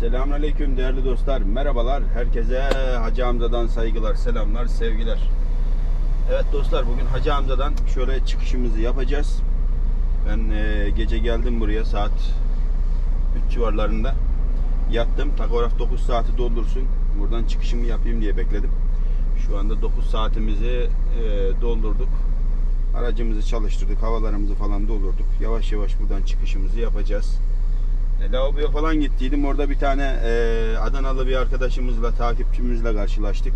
Selamünaleyküm değerli dostlar. Merhabalar. Herkese Hacı Hamza'dan saygılar, selamlar, sevgiler. Evet dostlar bugün Hacı Hamza'dan şöyle çıkışımızı yapacağız. Ben e, gece geldim buraya saat 3 civarlarında. Yattım. Takograf 9 saati doldursun. Buradan çıkışımı yapayım diye bekledim. Şu anda 9 saatimizi e, doldurduk. Aracımızı çalıştırdık. Havalarımızı falan doldurduk. Yavaş yavaş buradan çıkışımızı yapacağız. E, lavaboya falan gittiydim. Orada bir tane e, Adanalı bir arkadaşımızla, takipçimizle karşılaştık.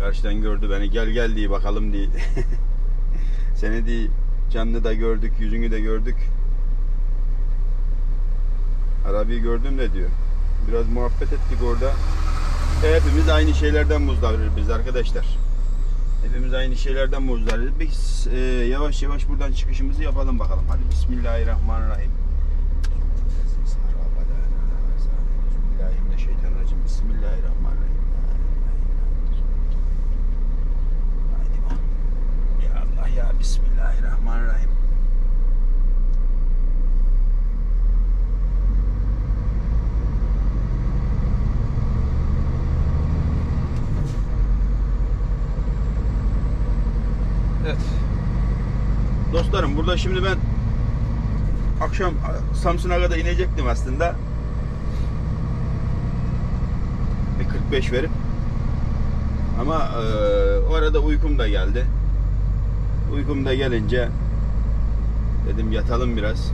Karşıdan gördü beni. Gel gel diye bakalım diye. Seni diye canlı da gördük, yüzünü de gördük. Arabayı gördüm de diyor. Biraz muhabbet ettik orada. E, hepimiz aynı şeylerden muzdarız biz arkadaşlar. Hepimiz aynı şeylerden muzdarız. Biz e, yavaş yavaş buradan çıkışımızı yapalım bakalım. Hadi Bismillahirrahmanirrahim. Bismillahirrahmanirrahim. Haydi. Ya Allah ya Bismillahirrahmanirrahim. Evet. Dostlarım burada şimdi ben akşam Samsun'a kadar inecektim aslında. Bir 45 verip ama e, o arada uykum da geldi. Uykum da gelince dedim yatalım biraz.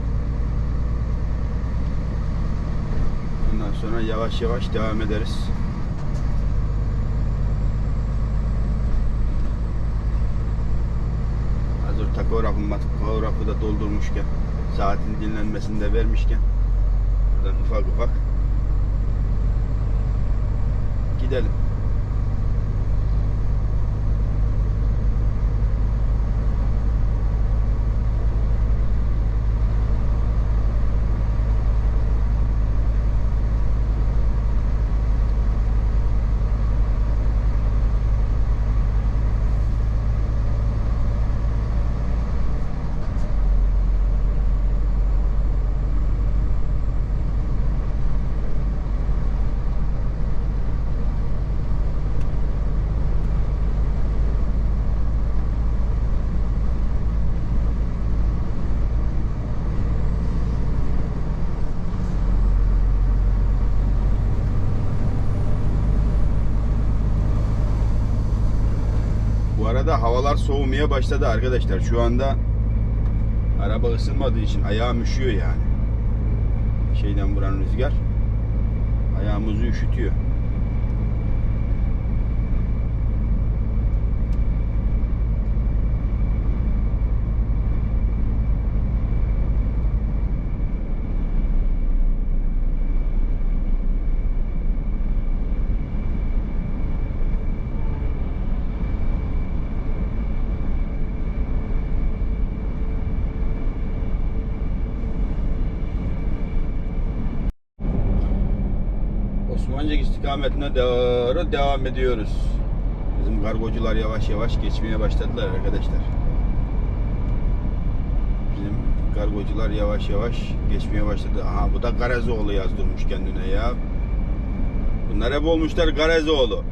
Ondan sonra yavaş yavaş devam ederiz. Hazır takografı, takografı da doldurmuşken, saatin dinlenmesini de vermişken buradan ufak ufak gidelim. Bu arada havalar soğumaya başladı arkadaşlar. Şu anda araba ısınmadığı için ayağım üşüyor yani. Şeyden vuran rüzgar ayağımızı üşütüyor. Osmancık istikametine doğru devam ediyoruz. Bizim kargocular yavaş yavaş geçmeye başladılar arkadaşlar. Bizim kargocular yavaş yavaş geçmeye başladı. Aha bu da Garazoğlu yazdırmış kendine ya. Bunlar hep olmuşlar Garazoğlu.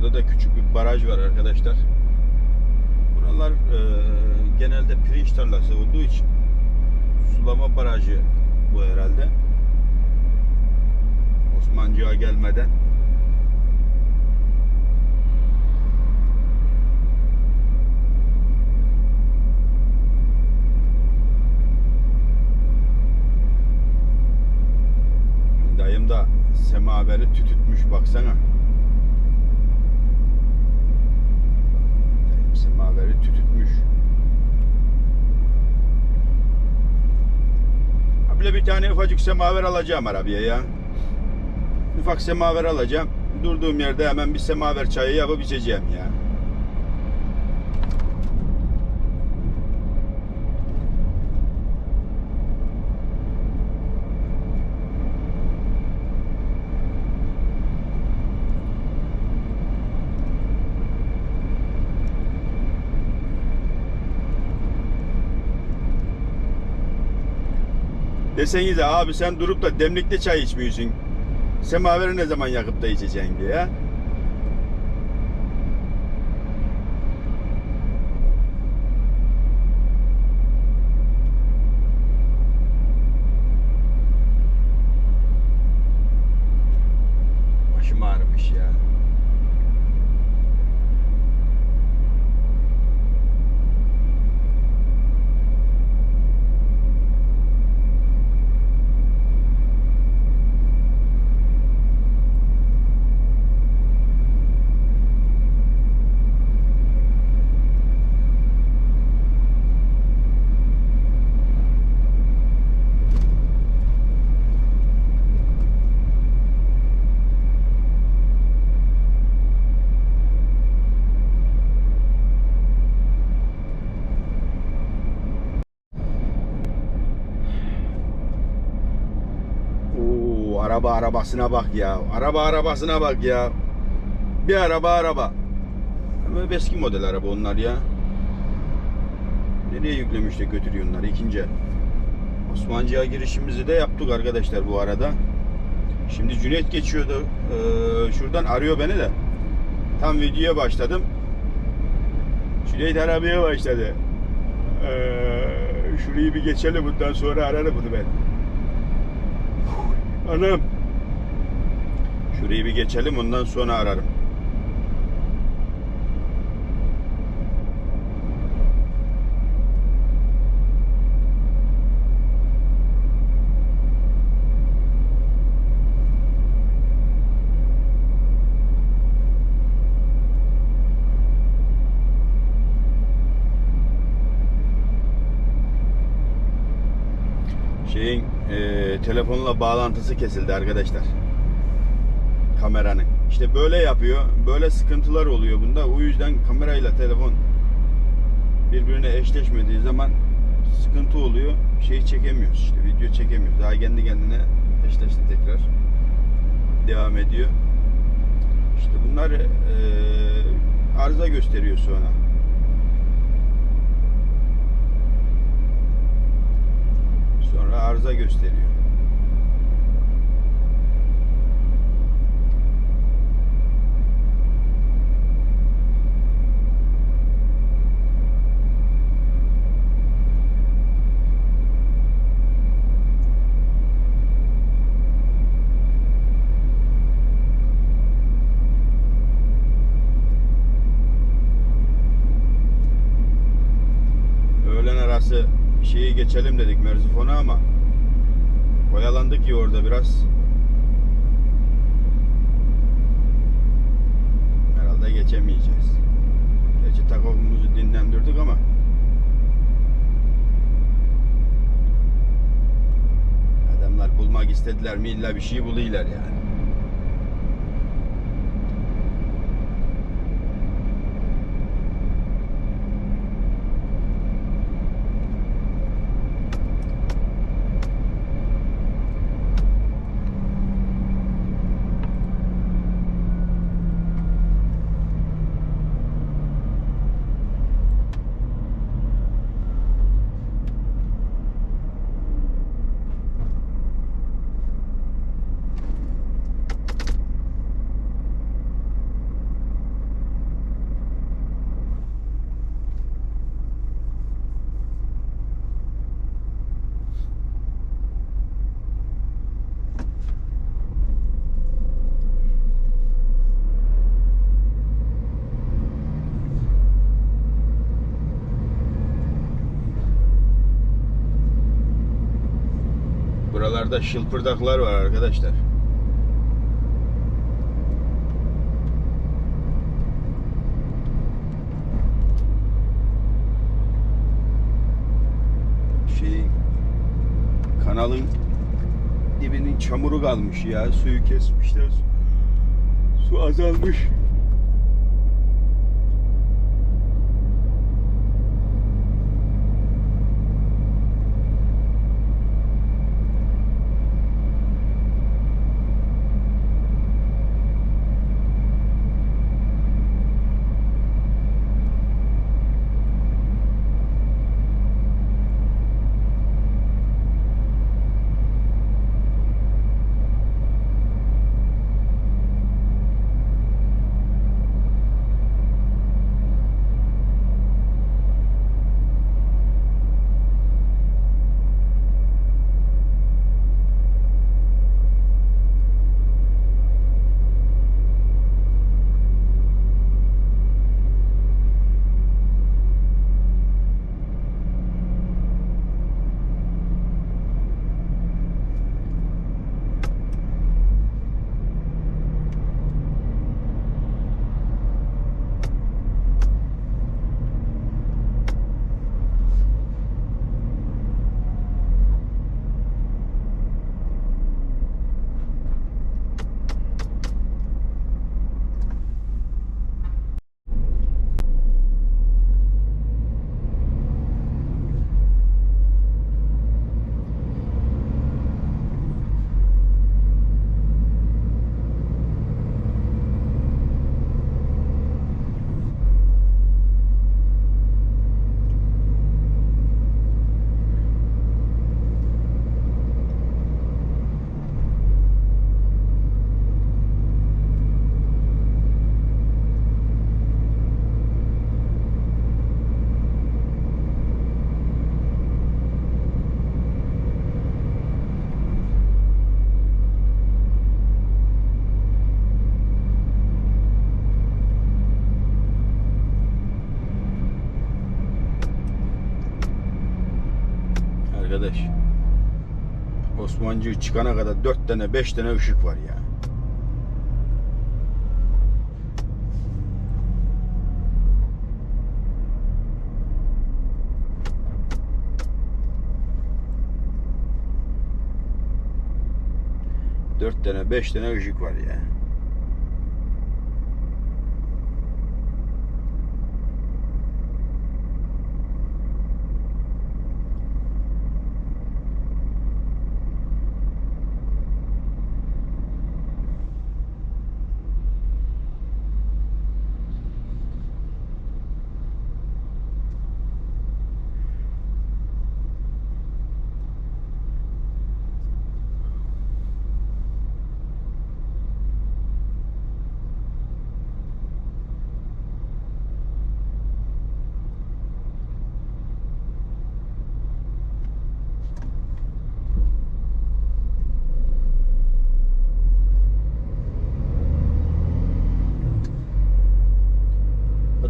Burada da küçük bir baraj var arkadaşlar. Buralar e, genelde pirinç tarlası olduğu için sulama barajı bu herhalde. Osmancığa gelmeden. Dayım da semaveri tütütmüş baksana. Semaveri tütütmüş. komple bir tane ufacık semaver alacağım arabaya ya. Ufak semaver alacağım. Durduğum yerde hemen bir semaver çayı yapıp içeceğim ya. Desenize abi sen durup da demlikte çay içmiyorsun. Semaveri ne zaman yakıp da içeceksin diye. Başım ağrımış ya. Oo, araba arabasına bak ya. Araba arabasına bak ya. Bir araba araba. Ama eski model araba onlar ya. Nereye yüklemiş de götürüyor onlar ikinci. Osmancı'ya girişimizi de yaptık arkadaşlar bu arada. Şimdi Cüneyt geçiyordu. Ee, şuradan arıyor beni de. Tam videoya başladım. Cüneyt arabaya başladı. Ee, şurayı bir geçelim bundan sonra ararım bunu ben. Anam. Şurayı bir geçelim ondan sonra ararım. Şeyin e, telefonla bağlantısı kesildi arkadaşlar. Kameranın. İşte böyle yapıyor. Böyle sıkıntılar oluyor bunda. O yüzden kamerayla telefon birbirine eşleşmediği zaman sıkıntı oluyor. Şeyi çekemiyoruz işte. Video çekemiyoruz. Daha kendi kendine eşleşti tekrar. Devam ediyor. İşte bunlar e, arıza gösteriyor sonra. Sonra arıza gösteriyor. Şeyi geçelim dedik Merzifon'a ama oyalandık ya orada biraz. Herhalde geçemeyeceğiz. Gerçi takımımızı dinlendirdik ama adamlar bulmak istediler mi illa bir şey buluyorlar yani. Buralarda şılpırdaklar var arkadaşlar. Şey Kanalın dibinin çamuru kalmış ya. Suyu kesmişler. Su, su azalmış. Osmancığı çıkana kadar dört tane beş tane ışık var ya. Dört tane beş tane ışık var ya.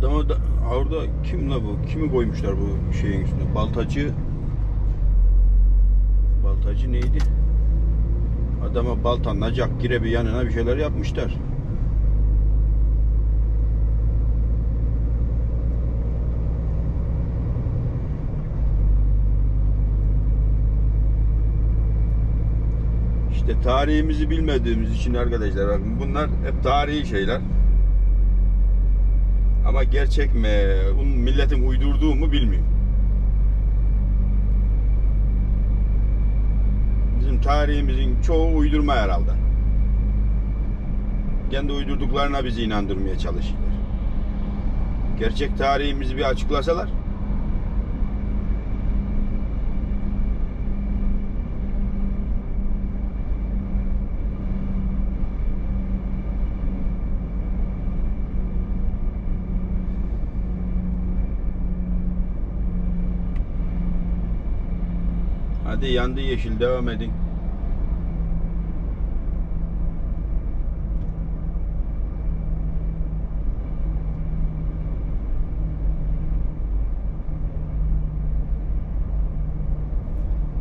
Adama da orada kim la bu? Kimi koymuşlar bu şeyin üstüne? Baltacı Baltacı neydi? Adama balta, nacak, girebi yanına bir şeyler yapmışlar. İşte tarihimizi bilmediğimiz için arkadaşlar bakın bunlar hep tarihi şeyler. Ama gerçek mi, milletin uydurduğu mu bilmiyorum. Bizim tarihimizin çoğu uydurma herhalde. Kendi uydurduklarına bizi inandırmaya çalışıyorlar. Gerçek tarihimizi bir açıklasalar. Hadi yandı yeşil devam edin.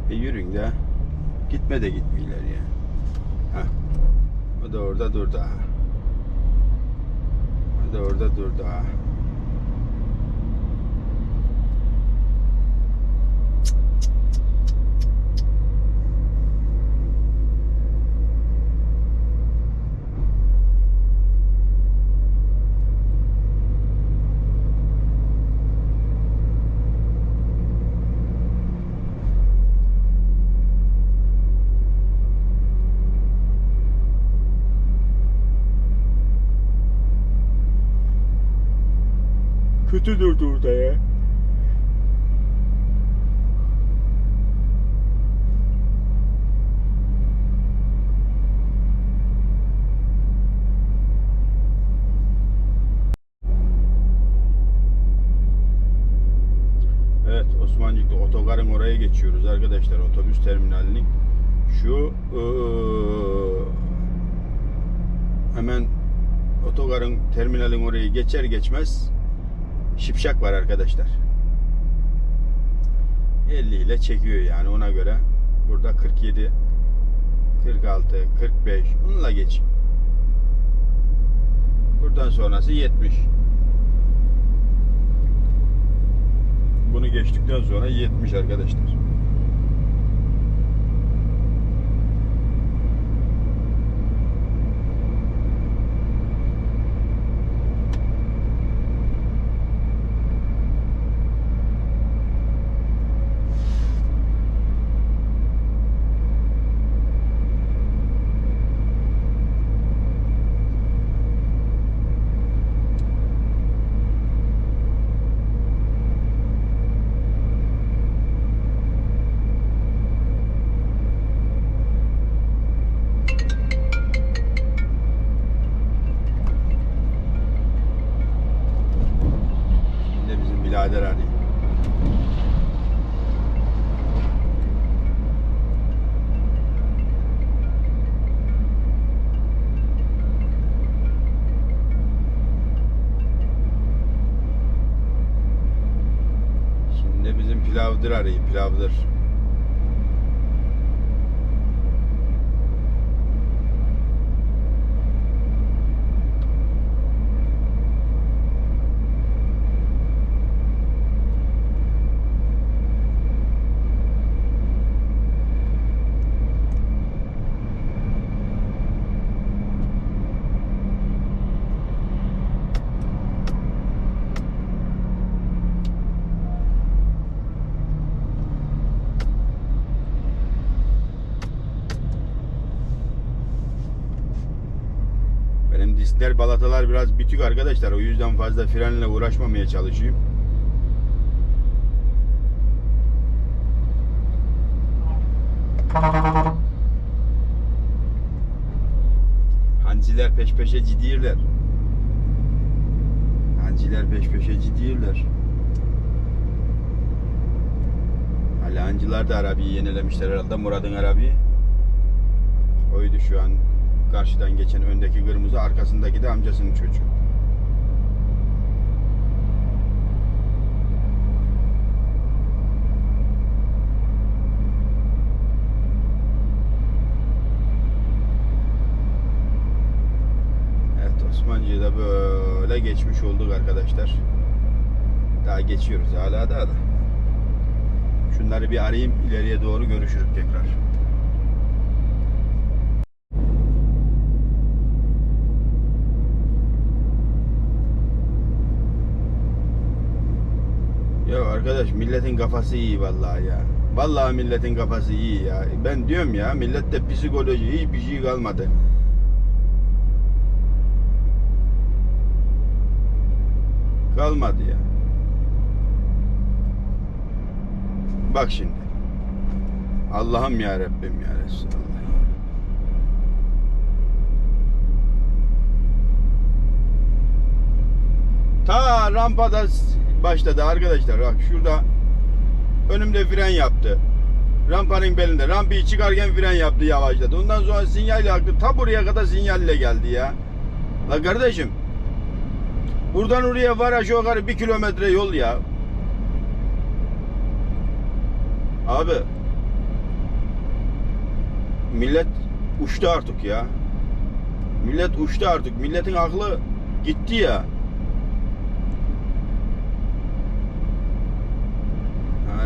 E yürüyün de. Gitme de gitmiyorlar ya. Heh. O da orada dur daha. O da orada dur daha. Kötü durdu orada ya. Evet Osmancık'ta otogarın oraya geçiyoruz arkadaşlar otobüs terminalinin şu eee, hemen otogarın terminalin orayı geçer geçmez şipşak var arkadaşlar. 50 ile çekiyor yani ona göre. Burada 47 46 45 onunla geç. Buradan sonrası 70 bunu geçtikten sonra 70 arkadaşlar. Şimdi bizim birader arıyor. Şimdi pilavdır arıyor, pilavdır. Diskler balatalar biraz bütük arkadaşlar. O yüzden fazla frenle uğraşmamaya çalışıyorum. Hanciler peş peşe gidiyorlar. Hanciler peş peşe gidiyorlar. Hala hancılar da arabayı yenilemişler herhalde. Murat'ın arabayı. Oydu şu an karşıdan geçen öndeki kırmızı arkasındaki de amcasının çocuğu. Evet Osmancı'yı da böyle geçmiş olduk arkadaşlar. Daha geçiyoruz hala daha da. Şunları bir arayayım ileriye doğru görüşürüz tekrar. Ya arkadaş milletin kafası iyi vallahi ya. Vallahi milletin kafası iyi ya. Ben diyorum ya millette psikoloji hiçbir şey kalmadı. Kalmadı ya. Bak şimdi. Allah'ım ya Rabbim ya Resulallah. Ta rampada başladı arkadaşlar. Bak şurada önümde fren yaptı. Rampanın belinde. Rampayı çıkarken fren yaptı yavaşladı. Ondan sonra sinyal yaktı. Ta buraya kadar sinyalle geldi ya. La kardeşim. Buradan oraya var aşağı yukarı bir kilometre yol ya. Abi. Millet uçtu artık ya. Millet uçtu artık. Milletin aklı gitti ya.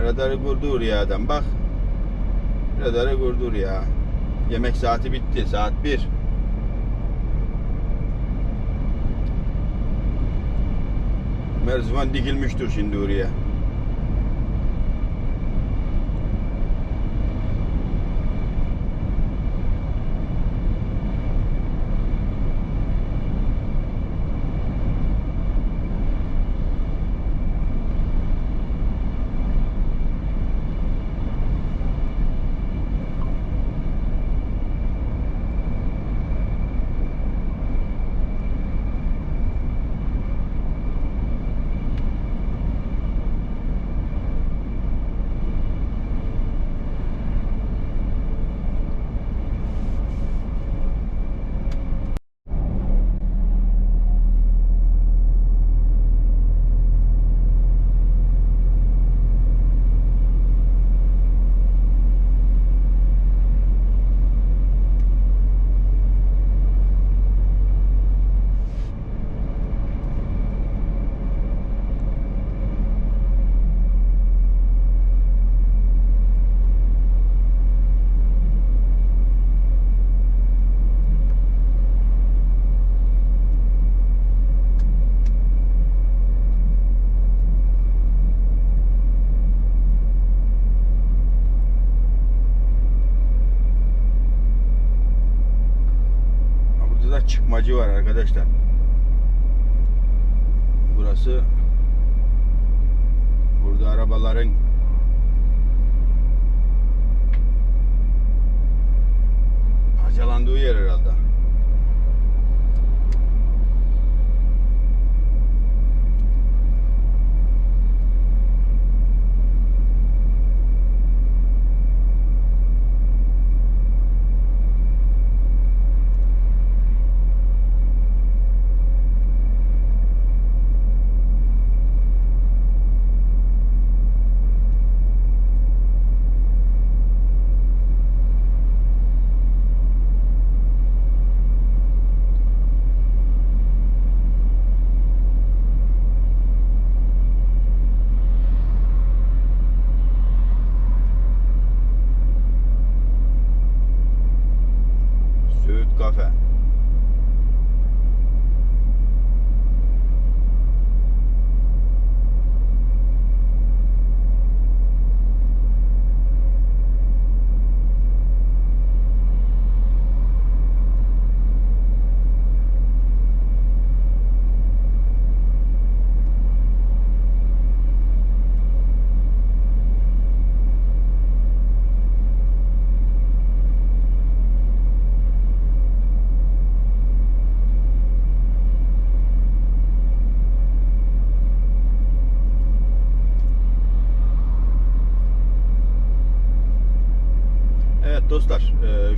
Radarı kurdu ya adam bak. Radarı kurdu ya. Yemek saati bitti. Saat 1. Merzivan dikilmiştir şimdi oraya. Çıkmacı var arkadaşlar. Burası burada arabaların Söğüt Kafe.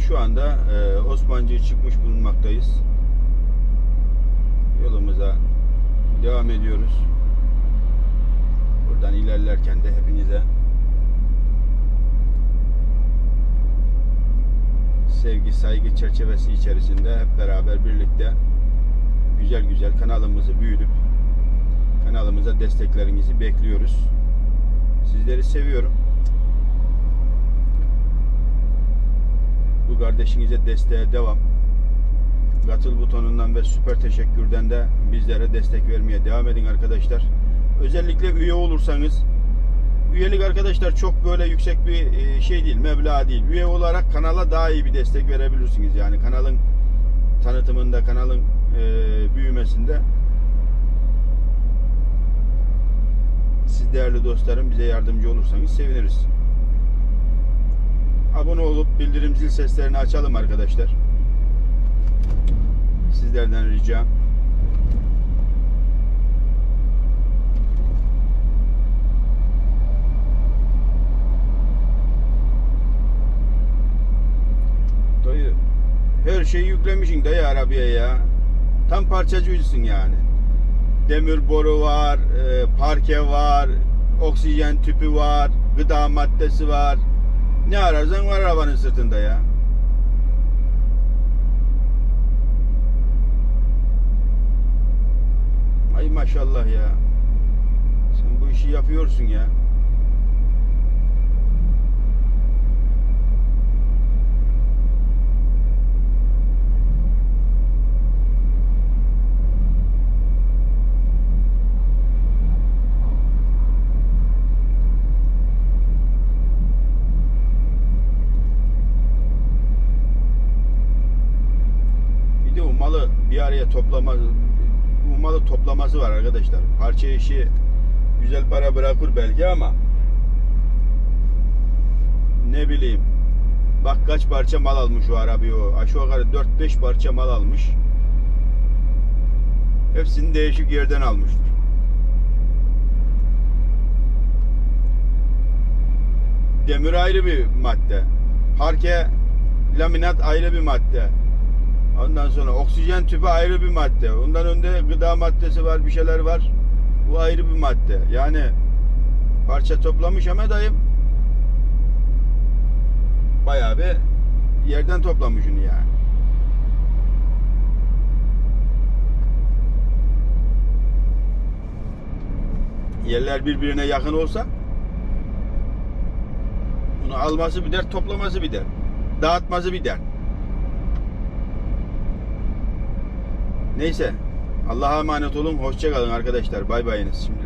Şu anda e, Osmancı'ya çıkmış bulunmaktayız. Yolumuza devam ediyoruz. Buradan ilerlerken de hepinize sevgi, saygı çerçevesi içerisinde hep beraber birlikte güzel güzel kanalımızı büyütüp kanalımıza desteklerinizi bekliyoruz. Sizleri seviyorum. Bu kardeşinize desteğe devam. Katıl butonundan ve süper teşekkürden de bizlere destek vermeye devam edin arkadaşlar. Özellikle üye olursanız üyelik arkadaşlar çok böyle yüksek bir e, şey değil, meblağ değil. Üye olarak kanala daha iyi bir destek verebilirsiniz. Yani kanalın tanıtımında, kanalın e, büyümesinde siz değerli dostlarım bize yardımcı olursanız seviniriz abone olup bildirim zil seslerini açalım arkadaşlar. Sizlerden ricam. Dayı her şeyi yüklemişsin dayı arabaya ya. Tam parçacıyısın yani. Demir boru var, e, parke var, oksijen tüpü var, gıda maddesi var. Ne ararsan var arabanın sırtında ya. Ay maşallah ya. Sen bu işi yapıyorsun ya. Bir de o malı bir araya toplama bu malı toplaması var arkadaşlar. Parça işi güzel para bırakır belki ama ne bileyim bak kaç parça mal almış o arabayı o. Aşağı yukarı 4-5 parça mal almış. Hepsini değişik yerden almıştır. Demir ayrı bir madde. Parke laminat ayrı bir madde. Ondan sonra oksijen tüpü ayrı bir madde. Ondan önde gıda maddesi var, bir şeyler var. Bu ayrı bir madde. Yani parça toplamış ama dayım bayağı bir yerden toplamış onu yani. Yerler birbirine yakın olsa bunu alması bir dert, toplaması bir dert. Dağıtması bir dert. Neyse. Allah'a emanet olun. Hoşça kalın arkadaşlar. Bay bayınız şimdi.